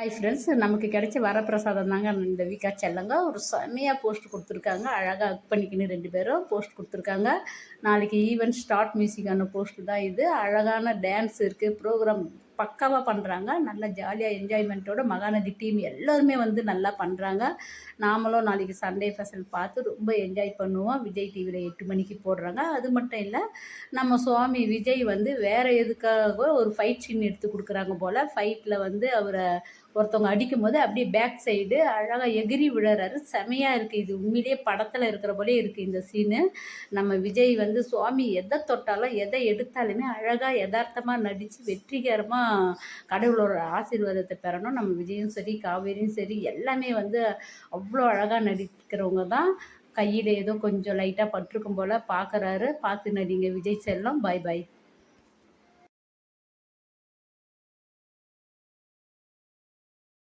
Hi friends நமக்கு கிடைச்ச வரப்பிரசாதம் தாங்க இந்த வீக்கா செல்லங்க. ஒரு செம்மையாக போஸ்ட் கொடுத்துருக்காங்க. அழகாக அக் பண்ணிக்கின்னு ரெண்டு பேரும் போஸ்ட் கொடுத்துருக்காங்க. நாளைக்கு ஈவெண்ட் ஸ்டார்ட் மியூசிக்கான போஸ்ட் தான் இது. அழகான டான்ஸ் இருக்குது ப்ரோக்ராம் பக்காவாக பண்ணுறாங்க நல்லா ஜாலியாக என்ஜாய்மெண்ட்டோட மகாநதி டீம் எல்லோருமே வந்து நல்லா பண்ணுறாங்க நாமளும் நாளைக்கு சண்டே ஃபெசல் பார்த்து ரொம்ப என்ஜாய் பண்ணுவோம். விஜய் டிவியில் எட்டு மணிக்கு போடுறாங்க. அது மட்டும் இல்லை நம்ம சுவாமி விஜய் வந்து வேறு எதுக்காக ஒரு ஃபைட் சீன் எடுத்து கொடுக்குறாங்க போல். ஃபைட்டில் வந்து அவரை ஒருத்தவங்க அடிக்கும் போது அப்படியே பேக் சைடு அழகாக எகிரி விழுறாரு. செமையாக இருக்குது இது உண்மையிலேயே படத்தில் இருக்கிற போலே இருக்குது இந்த சீனு நம்ம விஜய் வந்து சுவாமி எதை தொட்டாலும் எதை எடுத்தாலுமே அழகாக யதார்த்தமாக நடித்து வெற்றிகரமாக கடவுளோட ஆசீர்வாதத்தை பெறணும். நம்ம விஜயும் சரி காவேரியும் சரி எல்லாமே வந்து அவ்வளோ அழகாக நடிக்கிறவங்க தான். கையில் ஏதோ கொஞ்சம் லைட்டாக பட்டிருக்கும் போல் பார்க்குறாரு பார்த்து நடிங்க விஜய் செல்லம் பாய் பாய்